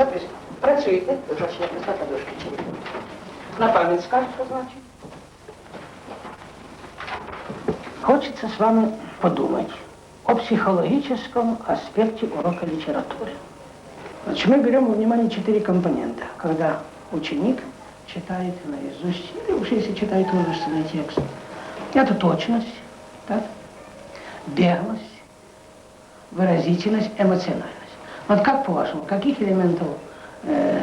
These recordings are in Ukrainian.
запис... Працюйте, значить, я дошки чи ні. На память скажешь, что значит? Хочется с вами подумать о психологическом аспекте урока литературы. Значит, мы берем во внимание четыре компонента. Когда ученик читает наизусть, или уж если читает художественный текст, это точность, так? беглость, выразительность, эмоциональность. Вот как по-вашему, каких элементов э,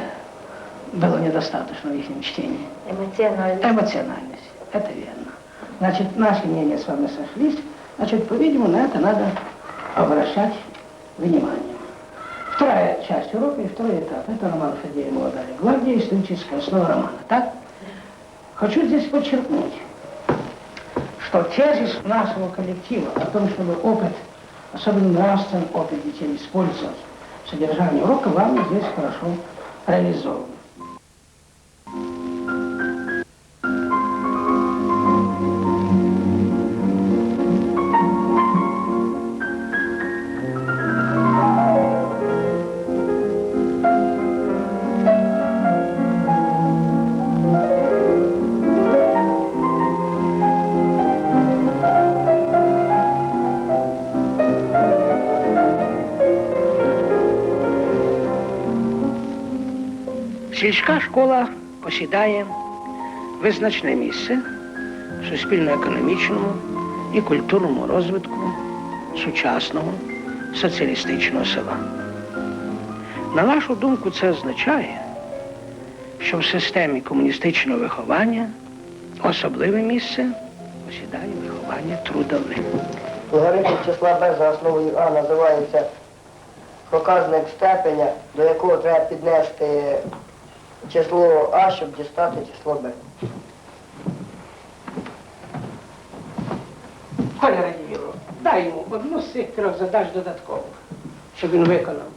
было недостаточно в их чтении? Эмоционально. Эмоциональность. Это верно. Значит, наши мнения с вами сошлись. Значит, по-видимому, на это надо обращать внимание. Вторая часть урока и второй этап. Это роман Фадея «Молодая гвардия», историческая основа романа. Так? Хочу здесь подчеркнуть, что тезис нашего коллектива о том, чтобы опыт, особенно нравственный опыт детей использовать в содержании урока, вам здесь хорошо реализован. Сільська школа посідає визначне місце в суспільно-економічному і культурному розвитку сучасного соціалістичного села. На нашу думку, це означає, що в системі комуністичного виховання особливе місце посідає виховання трудових. Логарифм числа b за основою А називається проказник степеня, до якого треба піднести число А, щоб дістати число Б. Коля Радіїло, дай йому одну з цих трьох задач додатково, щоб він виконав.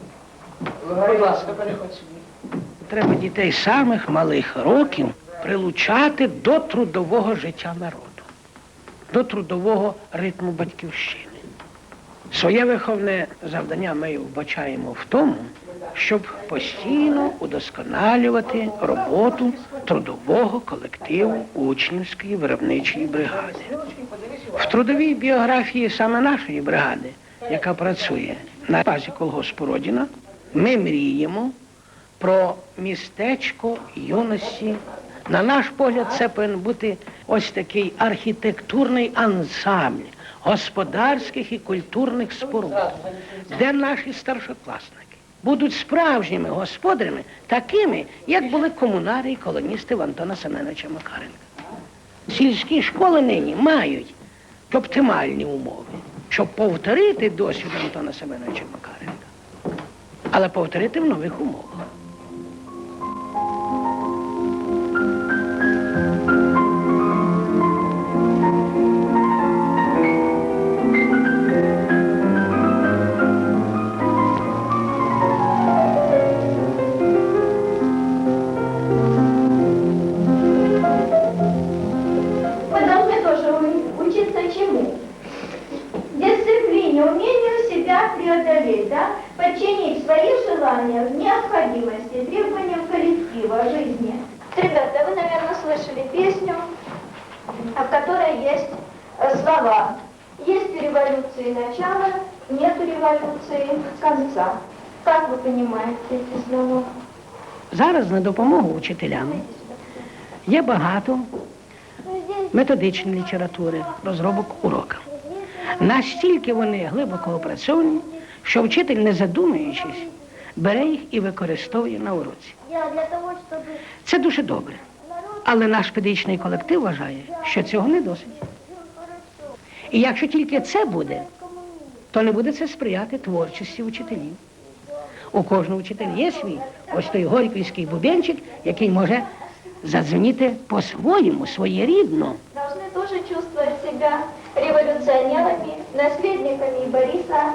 Будь ласка, переходь сюди. Треба дітей самих малих років прилучати до трудового життя народу, до трудового ритму батьківщини. Своє виховне завдання ми вбачаємо в тому, щоб постійно удосконалювати роботу трудового колективу учнівської виробничої бригади. В трудовій біографії саме нашої бригади, яка працює на базі колгоспу Родіна, ми мріємо про містечко юності. На наш погляд, це повинен бути ось такий архітектурний ансамбль господарських і культурних споруд, де наші старшокласники будуть справжніми господарями, такими, як були комунари і колоністи в Антона Семеновича Макаренка. Сільські школи нині мають оптимальні умови, щоб повторити досвід Антона Семеновича Макаренка, але повторити в нових умовах. желания в необходимости, требованиям коллектива, жизни. Ребята, вы, наверное, слышали песню, в которой есть э, слова. Есть у революции начало, нет у революции конца. Как вы понимаете эти слова? Зараз на допомогу учителям є багато методичної літератури, розробок урока. Настільки вони глибоко опрацьовані, що вчитель, не задумуючись, бере їх і використовує на уроці. Це дуже добре. Але наш педагогічний колектив вважає, що цього не досить. І якщо тільки це буде, то не буде це сприяти творчості учителів. У кожного вчителя є свій ось той горьківський бубенчик, який може задзвеніти по-своєму, своєрідно. должны тоже чувствовать себя революционерами, наследниками Бориса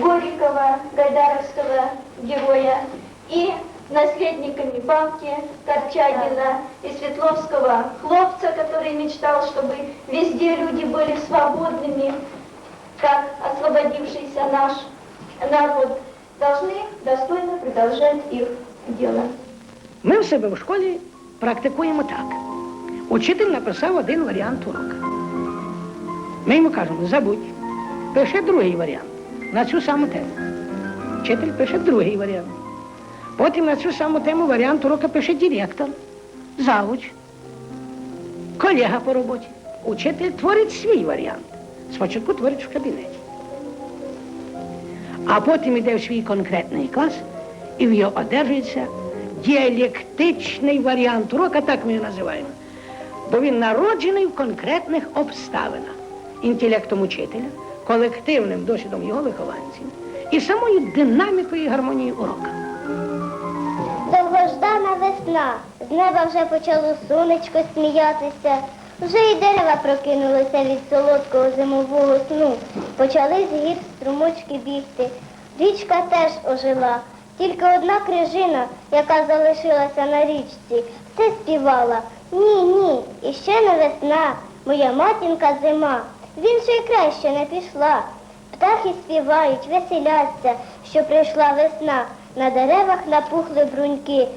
Горького, Гайдаровского героя и наследниками Бабки, Корчагина и Светловского хлопца, который мечтал, чтобы везде люди были свободными, как освободившийся наш народ. должны достойно продолжать их дело. Ми в себе в школі практикуємо так. Учитель написав один варіант урока. Ми йому кажемо, забудь, пише другий варіант На цю саму тему. Вчитель пише другий варіант. Потім на цю саму тему варіант урока пише директор, завуч, колега по роботі. Учитель творить свій варіант. Спочатку творить в кабінеті. А потім йде в свій конкретний клас і в його одержується діалектичний варіант урока, так ми його називаємо. Бо він народжений в конкретних обставинах інтелектом учителя, колективним досвідом його вихованців і самою динамікою і гармонією урока. Довгождана весна, з неба вже почало сонечко сміятися, вже й дерева прокинулися від солодкого зимового сну, почали з гір струмочки бігти. Річка теж ожила, тільки одна крижина, яка залишилася на річці, все співала. Ні, ні, іще не весна, моя матінка зима. В інший край ще не пішла. Птахи співають, веселяться, що прийшла весна. На деревах напухли бруньки,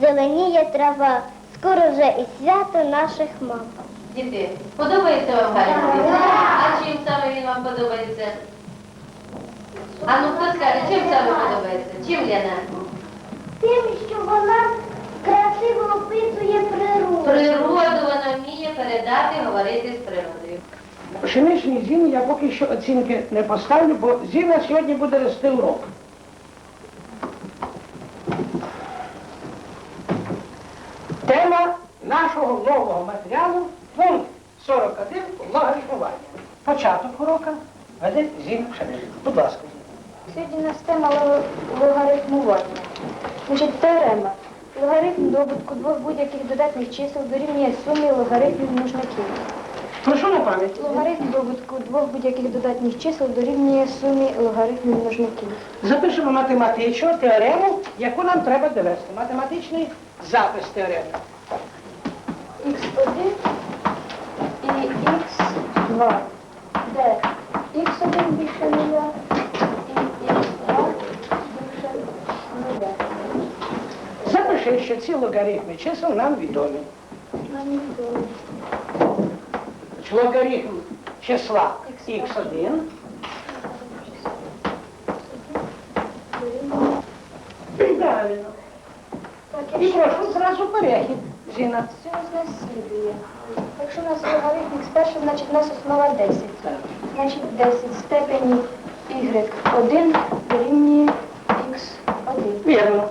зеленіє трава, скоро вже і свято наших мам. Діти, подобається вам Гаррі? А чим саме він вам подобається? А ну хто скаже, чим саме подобається? Чим Лена? Тим, що вона красиво описує природу. Природу вона вміє передати, говорити з природою. Пшеничній Зіні я поки що оцінки не поставлю, бо Зіна сьогодні буде вести урок. Тема нашого нового матеріалу пункт 41 логарифмування. Початок урока веде Зіна Пшенична. Будь ласка. Сьогодні у нас тема ло- логарифмування. Значить, теорема. Логарифм добутку двох будь-яких додатних чисел дорівнює сумі логарифмів множників. Прошу на пам'ять. Логарифм добутку двох будь-яких додатних чисел дорівнює сумі логарифмів множників. Запишемо математичну теорему, яку нам треба довести. Математичний запис теореми. х1 і х2, де х1 більше нуля і х2 більше нуля. Запиши, що ці логарифми чисел нам відомі. Нам невідомо. Логарифм числа х1 Правильно. І прошу зразу перехід, Зіна. все нас слідує. Якщо у нас логарифм х1, значить у нас основа 10. Значить 10 в степені y1 дорівнює x1. Вірно.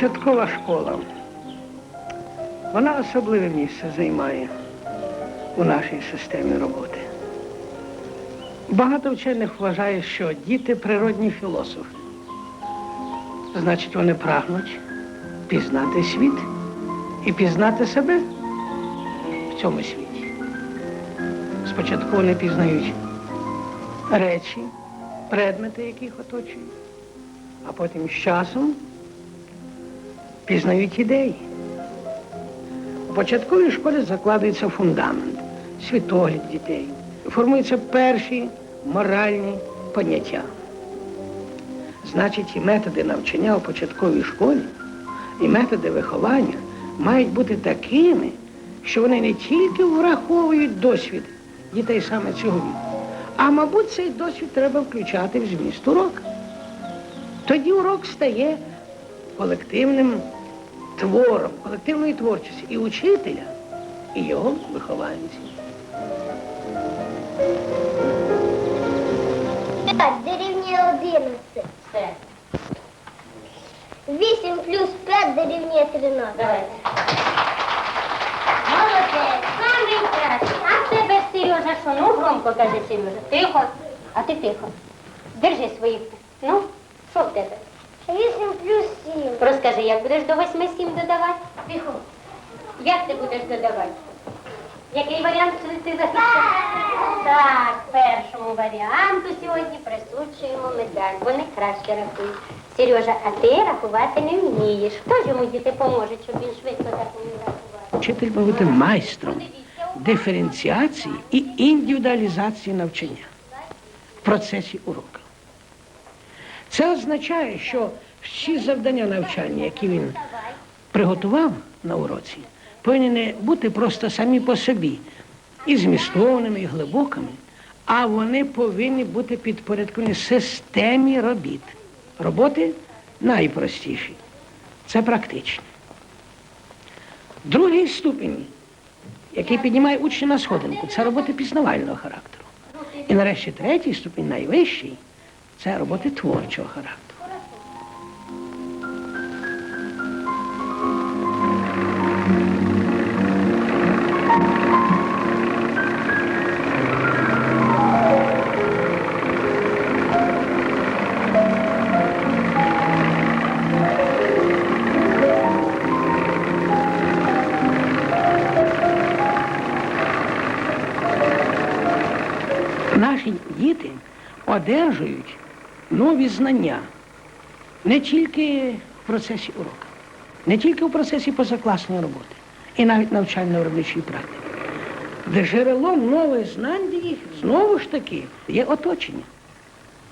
Початкова школа. Вона особливе місце займає у нашій системі роботи. Багато вчених вважає, що діти природні філософи. Значить, вони прагнуть пізнати світ і пізнати себе в цьому світі. Спочатку вони пізнають речі, предмети, які їх оточують, а потім з часом пізнають ідеї. У початковій школі закладується фундамент, світогляд дітей. Формуються перші моральні поняття. Значить, і методи навчання у початковій школі, і методи виховання мають бути такими, що вони не тільки враховують досвід дітей саме цього віку, а мабуть, цей досвід треба включати в зміст урока. Тоді урок стає колективним твором, колективної творчості і учителя, і його вихованців. 5 дорівнює 11. Все. 8 плюс 5 дорівнює 13. Давайте. Молодець, самий кращий. А в тебе, Сережа, що? Ну, громко каже Сережа. Тихо. А ти тихо. Держи своїх. Ну, що в тебе? 8 плюс 7. Розкажи, як будеш до восьми сім додавати? Тихо. Як ти будеш додавати? Який варіант ти захищаєш? Так, першому варіанту сьогодні присуджуємо медаль. Вони краще рахують. Сережа, а ти рахувати не вмієш. Хто ж йому діти поможе, щоб він швидко так умів рахувати? Вчитель має бути майстром диференціації і індивідуалізації навчання в процесі уроку. Це означає, що всі завдання навчання, які він приготував на уроці, повинні бути просто самі по собі, і змістовними, і глибокими, а вони повинні бути підпорядковані системі робіт. Роботи найпростіші. Це практичні. Другий ступінь, який піднімає учня на сходинку, це роботи пізнавального характеру. І нарешті третій ступінь, найвищий, це роботи творчого характеру. Наші діти одержують нові знання не тільки в процесі уроку, не тільки в процесі позакласної роботи, і навіть навчально-виробничої практики. Джерелом нових знань знову ж таки є оточення.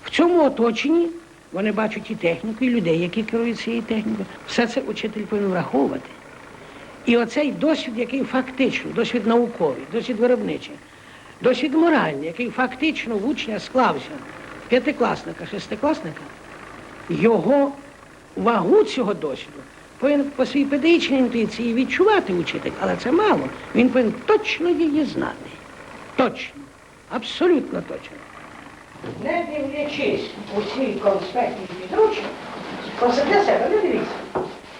В цьому оточенні вони бачать і техніку, і людей, які керують цією технікою. Все це учитель повинен враховувати. І оцей досвід, який фактично, досвід науковий, досвід виробничий, досвід моральний, який фактично в учня склався п'ятикласника, шестикласника, його вагу цього досвіду повинен по своїй педагогічній інтуїції відчувати учитель, але це мало. Він повинен точно її знати. Точно, абсолютно точно. Не дивлячись у свій конспектний підручник, просто себе не дивіться.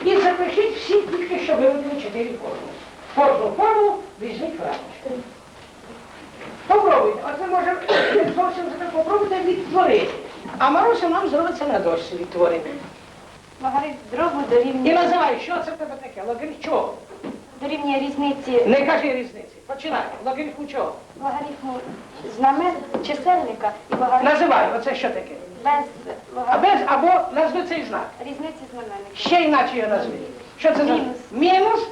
І запишіть всі тільки, що виведені чотири форми. Кожну форму візьміть фразочку. Попробуйте, оце може зовсім так попробуйте відтворити. А Маруся нам зробить це на дошці відтворити. Логарифм дробу І дорівнює, називай, що це в тебе таке? Логарифм чого? дорівнює різниці Не кажи різниці. Починай. Логарифму чого? логарифму знамен чисельника і логарифму Називай, оце що таке? без А логарифму без або назви цей знак. різниці знаменника. Ще інакше його назви. Що це за Мінус. мінус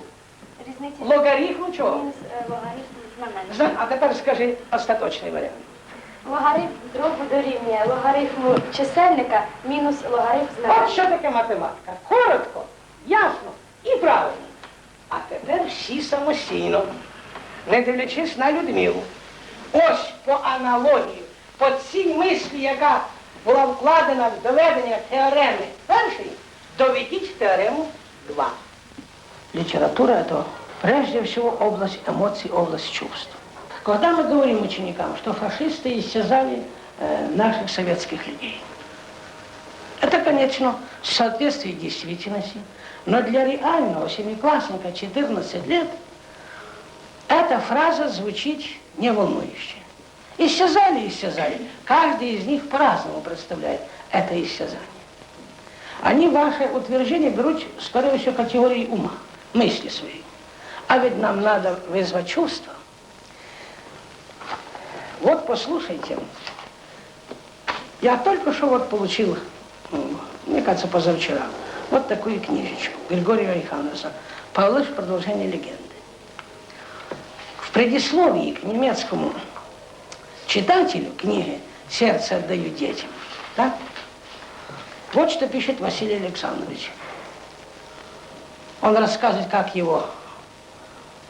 Різниці логарифму чого? мінус е, логарифм А тепер скажи остаточний варіант. Логарифм дробу дорівнює логарифму чисельника мінус логарифм От що таке математика? Коротко, ясно і правильно. А тепер всі самостійно, не дивлячись на Людмилу. Ось по аналогії, по цій мислі, яка була вкладена в доведення теореми першої, доведіть теорему 2. Литература – это прежде всего область эмоций, область чувств. Когда мы говорим ученикам, что фашисты истязали э, наших советских людей, это, конечно, в действительности, но для реального семиклассника 14 лет эта фраза звучит не волнующе. Исчезали, исчезали. Каждый из них по-разному представляет это исчезание. Они ваше утверждение берут, скорее всего, категории ума, мысли своей. А ведь нам надо вызвать чувства. Вот послушайте. Я только что вот получил, м, мне кажется, позавчера, вот такую книжечку Григория Рейханеса «Павлыш. Продолжение легенды». В предисловии к немецкому читателю книги «Сердце отдаю детям». Да? Вот что пишет Василий Александрович. Он рассказывает, как его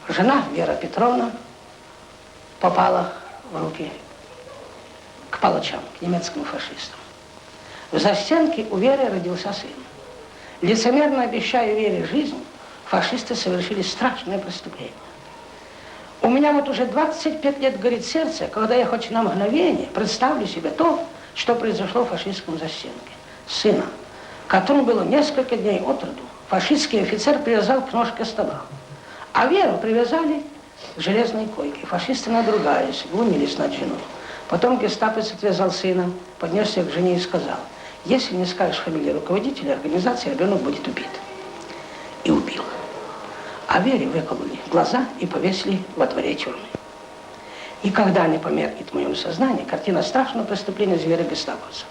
жена Вера Петровна попала в руки к палачам, к немецким фашистам. В застенке у Веры родился сын. Лицемерно обещая Вере жизнь, фашисты совершили страшное преступление. У меня вот уже 25 лет горит сердце, когда я хоть на мгновение представлю себе то, что произошло в фашистском застенке. Сына, которому было несколько дней от роду, фашистский офицер привязал к ножке стола. А Веру привязали к железной койке. Фашисты надругались, глумились над женой. Потом гестапец отвязал сына, поднесся к жене и сказал, если не скажешь фамилию руководителя организации, ребенок будет убит. И убил. А Вере выкололи глаза и повесили во дворе тюрьмы. Никогда не померкнет в моем сознании картина страшного преступления зверя гестаповцев.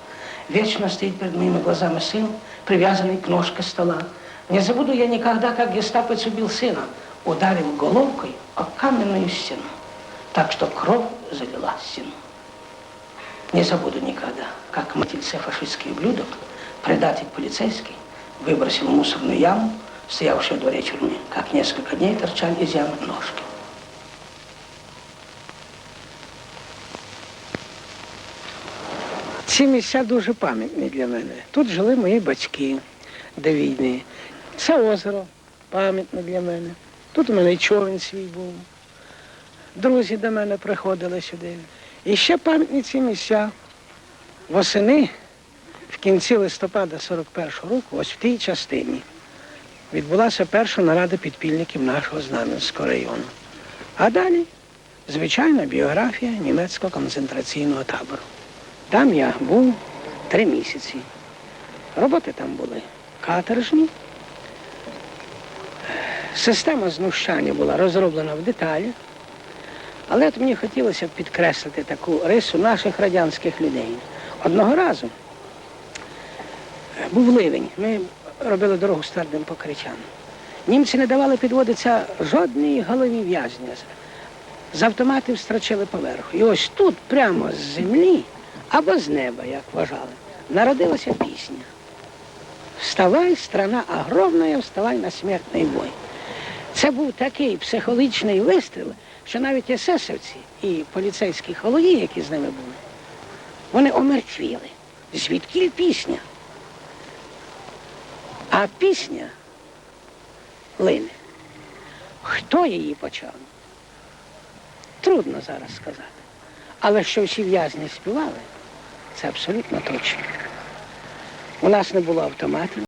Вечно стоит перед моими глазами сын, привязанный к ножке стола. Не забуду я никогда, как гестаповец убил сына, ударив головкой о каменную стену, так что кровь залила стену. Не забуду никогда, как мотильце фашистский ублюдок, предатель полицейский, выбросил в мусорную яму, стоявшую во дворе тюрьмы, как несколько дней торчали из ямы ножки. Ці місця дуже пам'ятні для мене. Тут жили мої батьки до війни. Це озеро пам'ятне для мене. Тут у мене човен свій був. Друзі до мене приходили сюди. І ще пам'ятні ці місця. Восени в кінці листопада 41-го року, ось в тій частині, відбулася перша нарада підпільників нашого Знам'янського району. А далі, звичайна біографія німецького концентраційного табору. Там я був три місяці. Роботи там були каторжні. Система знущання була розроблена в деталях. Але от мені хотілося б підкреслити таку рису наших радянських людей. Одного разу е, був ливень. Ми робили дорогу з твердим покриттям. Німці не давали підводитися жодній голові в'язня. З автоматів страчили поверху. І ось тут, прямо з землі або з неба, як вважали, народилася пісня. Вставай, страна огромна, вставай на смертний бой. Це був такий психологічний вистріл, що навіть есесовці і поліцейські холої, які з ними були, вони омертвіли. Звідки пісня? А пісня лине. Хто її почав? Трудно зараз сказати. Але що всі в'язні співали, це абсолютно точно. У нас не було автоматів,